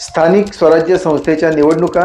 स्थानिक स्वराज्य संस्थेच्या निवडणुका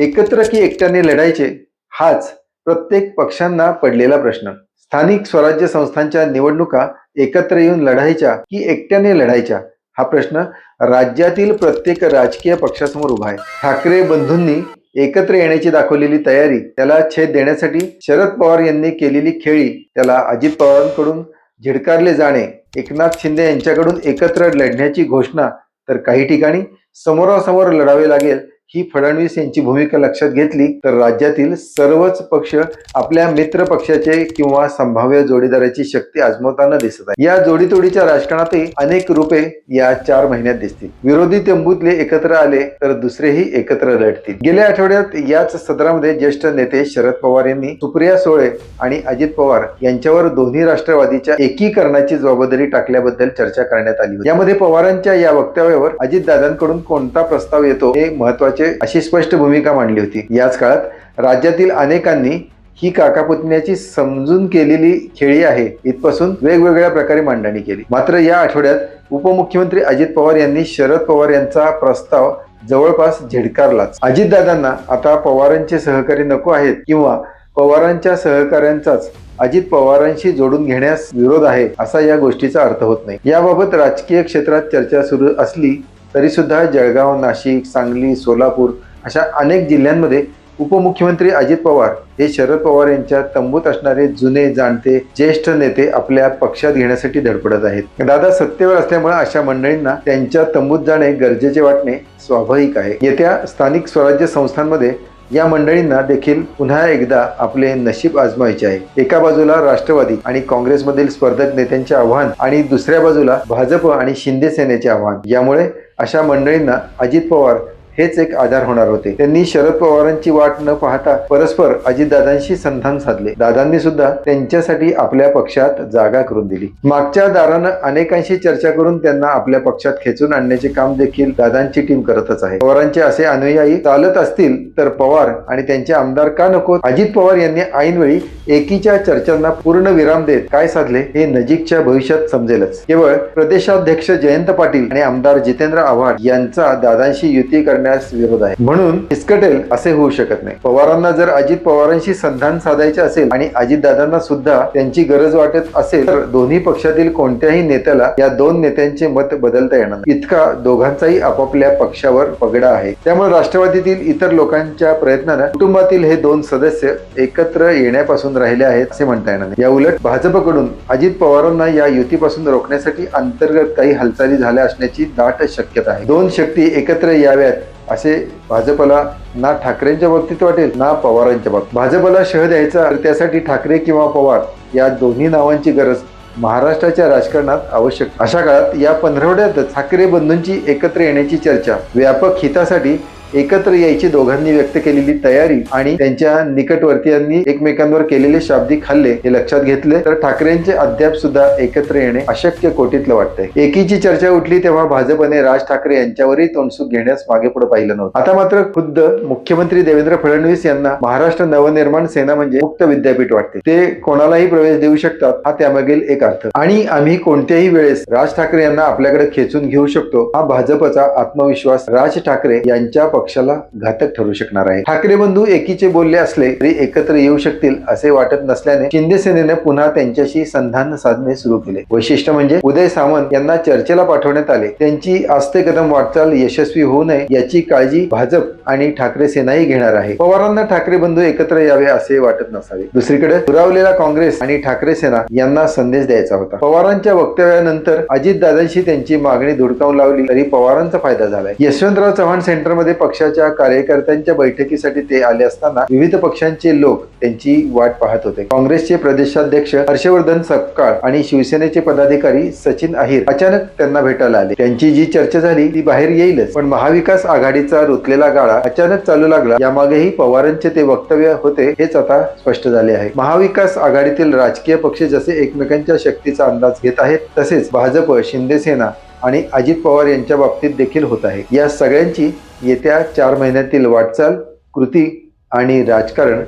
एकत्र की एकट्याने लढायचे हाच प्रत्येक पक्षांना पडलेला प्रश्न. स्थानिक स्वराज्य संस्थांच्या निवडणुका एकत्र येऊन लढायच्या की एकट्याने लढायच्या हा प्रश्न राज्यातील प्रत्येक राजकीय पक्षासमोर उभा आहे. ठाकरे बंधूंनी एकत्र येण्याची दाखवलेली तयारी त्याला छेद देण्यासाठी शरद पवार यांनी केलेली खेळी त्याला अजित पवारांकडून झिडकारले जाणे एकनाथ शिंदे यांच्याकडून एकत्र लढण्याची घोषणा तर काही ठिकाणी समोरासमोर लढावे लागेल. ही फडणवीस यांची भूमिका लक्षात घेतली तर राज्यातील सर्वच पक्ष आपल्या मित्र पक्षाचे किंवा संभाव्य जोडीदाराची शक्ती आजमवताना दिसत आहे. या जोडीतोडीच्या राजकारणातही अनेक रूपे या चार महिन्यात दिसतील. विरोधी तेंबूतले एकत्र आले तर दुसरेही एकत्र लढतील. गेल्या आठवड्यात याच सदरामध्ये ज्येष्ठ नेते शरद पवार यांनी सुप्रिया सोळे आणि अजित पवार यांच्यावर दोन्ही राष्ट्रवादीच्या एकीकरणाची जबाबदारी टाकल्याबद्दल चर्चा करण्यात आली यामध्ये पवारांच्या या वक्तव्यावर अजितदादांकडून कोणता प्रस्ताव येतो हे महत्त्वाचे अशी स्पष्ट भूमिका मांडली होती. याच काळात राज्यातील अनेकांनी ही काकापुतण्याची समजून केलेली खेळी आहे इथपासून वेगवेगळ्या प्रकारे मांडणी केली. मात्र या आठवड्यात उपमुख्यमंत्री अजित पवार यांनी शरद पवार यांचा प्रस्ताव जवळपास झिडकारलाच. अजितदादांना आता पवारांचे सहकारी नको आहेत किंवा पवारांच्या सहकाऱ्यांचाच अजित पवारांशी जोडून घेण्यास विरोध आहे असा या गोष्टीचा अर्थ होत नाही. याबाबत राजकीय क्षेत्रात चर्चा सुरू असली तरीसुद्धा जळगाव नाशिक सांगली सोलापूर अशा अनेक जिल्ह्यांमध्ये उपमुख्यमंत्री अजित पवार हे शरद पवार यांच्या तंबूत असणारे जुने जाणते ज्येष्ठ नेते आपल्या पक्षात घेण्यासाठी धडपडत आहेत. दादा सत्तेवर असल्यामुळे अशा मंडळींना त्यांच्या तंबूत जाणे गरजेचे वाटणे स्वाभाविक आहे. येत्या स्थानिक स्वराज्य संस्थांमध्ये या मंडळींना देखील पुन्हा एकदा आपले नशीब आजमायचे आहे. एका बाजूला राष्ट्रवादी आणि काँग्रेसमधील स्पर्धक नेत्यांचे आव्हान आणि दुसऱ्या बाजूला भाजप आणि शिंदे सेनेचे आव्हान. यामुळे अशा मंडळींना अजित पवार हेच एक आधार होणार होते. त्यांनी शरद पवारांची वाट न पाहता परस्पर अजितदादांशी संधान साधले. दादांनी सुद्धा त्यांच्यासाठी आपल्या पक्षात जागा करून दिली. मागच्या दारानं अनेकांशी चर्चा करून त्यांना आपल्या पक्षात खेचून आणण्याचे काम देखील दादांची टीम करतच आहे. पवारांचे असे अनुयायी चालत असतील तर पवार आणि त्यांचे आमदार का नको? अजित पवार यांनी ऐनवेळी एकीच्या चर्चांना पूर्ण विराम देत काय साधले हे नजीकच्या भविष्यात समजेलच. केवळ प्रदेशाध्यक्ष जयंत पाटील आणि आमदार जितेंद्र आव्हाड यांचा दादांशी युती करण्यास विरोध आहे. म्हणून फिसकटेल असे होऊ शकत नाही. पवारांना जर अजित पवारांशी संधान साधायचे असेल आणि अजितदादांना सुद्धा त्यांची गरज वाटत असेल तर दोन्ही पक्षातील कोणत्याही नेत्याला या दोन नेत्यांचे मत बदलता येणार इतका दोघांचाही आपापल्या पक्षावर पगडा आहे. त्यामुळे राष्ट्रवादीतील इतर लोकांच्या प्रयत्नानं कुटुंबातील हे दोन सदस्य एकत्र येण्यापासून राहिले आहेत असे म्हणता येणार नाही. या उलट भाजपकडून अजित पवारांना या युतीपासून रोखण्यासाठी अंतर्गत काही हालचाली झाल्या असण्याची दाट शक्यता आहे. दोन शक्ती एकत्र याव्यात असे भाजपला ना ठाकरेंच्या बाबतीत वाटेल ना पवारांच्या बाबतीत. भाजपला शह द्यायचा तर त्यासाठी ठाकरे किंवा पवार या दोन्ही नावांची गरज महाराष्ट्राच्या राजकारणात आवश्यक. अशा काळात या पंधरवड्यातच ठाकरे बंधूंची एकत्र येण्याची चर्चा व्यापक हितासाठी एकत्र यायची दोघांनी व्यक्त केलेली तयारी आणि त्यांच्या निकटवर्तीयांनी एकमेकांवर केलेले शाब्दिक हल्ले हे लक्षात घेतले. तर ठाकरेंचे अद्याप सुद्धा एकत्र येणे अशक्य कोटीतलं वाटतंय. एकीची चर्चा उठली तेव्हा भाजपने राज ठाकरे यांच्यावरही तोंडसूक घेण्यास मागे पुढे पाहिलं नव्हतं. आता मात्र खुद्द मुख्यमंत्री देवेंद्र फडणवीस यांना महाराष्ट्र नवनिर्माण सेना म्हणजे मुक्त विद्यापीठ वाटते. ते कोणालाही प्रवेश देऊ शकतात हा त्यामागील एक अर्थ. आणि आम्ही कोणत्याही वेळेस राज ठाकरे यांना आपल्याकडे खेचून घेऊ शकतो हा भाजपचा आत्मविश्वास राज ठाकरे यांच्या पक्षाला घातक ठरू शकणार आहे. ठाकरे बंधू एकीचे बोलले असले तरी एकत्र येऊ शकतील असे वाटत नसल्याने शिंदे सेनेने पुन्हा त्यांच्याशी संधान साधणे सुरू केले. वैशिष्ट्य म्हणजे उदय सामंत यांना चर्चेला पाठवण्यात आले. त्यांची आस्ते कदम वाटचाल यशस्वी होऊ नये याची काळजी भाजप आणि ठाकरे सेनाही घेणार आहे. पवारांना ठाकरे बंधू एकत्र यावे असे वाटत नसावे. दुसरीकडे दुरावलेला काँग्रेस आणि ठाकरे सेना यांना संदेश द्यायचा होता. पवारांच्या वक्तव्यानंतर अजितदादांशी त्यांची मागणी धुडकावून लावली तरी पवारांचा फायदा झालाय. यशवंतराव चव्हाण सेंटरमध्ये पक्षाच्या कार्यकर्त्यांच्या बैठकीसाठी ते आले असताना विविध पक्षांचे लोक त्यांची वाट पाहत होते. काँग्रेसचे प्रदेशाध्यक्ष हर्षवर्धन सपकाळ आणि शिवसेनेचे पदाधिकारी सचिन अहिर अचानक त्यांना भेटायला आले. त्यांची जी चर्चा झाली ती बाहेर येईलच. पण महाविकास आघाडीचा रुतलेला गाळा अचानक चालू लागला. यामागेही पवारांचे ते वक्तव्य होते हेच आता स्पष्ट झाले आहे. महाविकास आघाडीतील राजकीय पक्ष जसे एकमेकांच्या शक्तीचा अंदाज घेत आहेत तसेच भाजप शिंदेसेना आणि अजित पवार यांच्या बाबतीत देखील होत आहे. या सगळ्यांची येत्या चार महिन्यातील वाटचाल कृती आणि राजकारण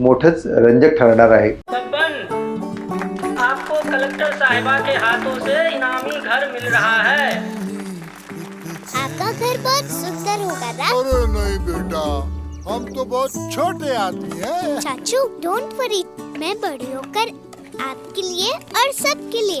मोठंच रंजक ठरणार आहे. आपको कलेक्टर साहिबा के हाथों से इनामी घर मिल रहा है। आपका घर बहुत सुंदर होगा अरे नहीं बेटा हम तो बहुत छोटे आदमी हैं। चाचू डोंट वरी मैं बड़ी होकर आपके लिए और सबके लिए